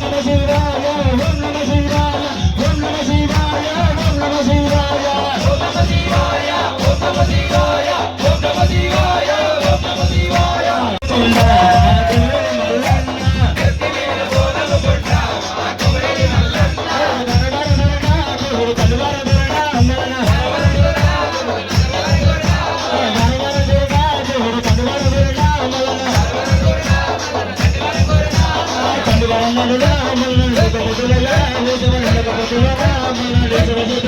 Come on, Shri Ram, gonna Shri Ram, Shri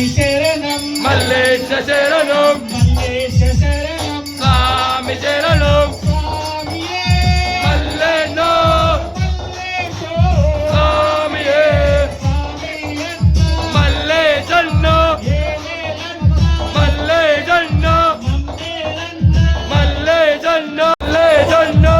స్వామి శరణం. మల్లేశ శరణం. మల్లేశ శరణం. స్వామి శరణం. స్వామియే. మల్లేనో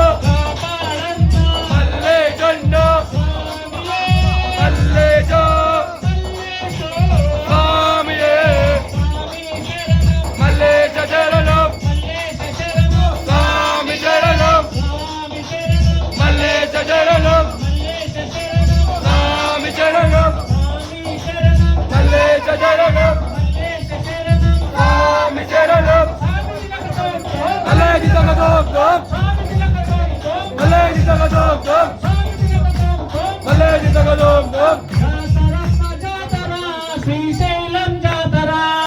가자 가자. 가자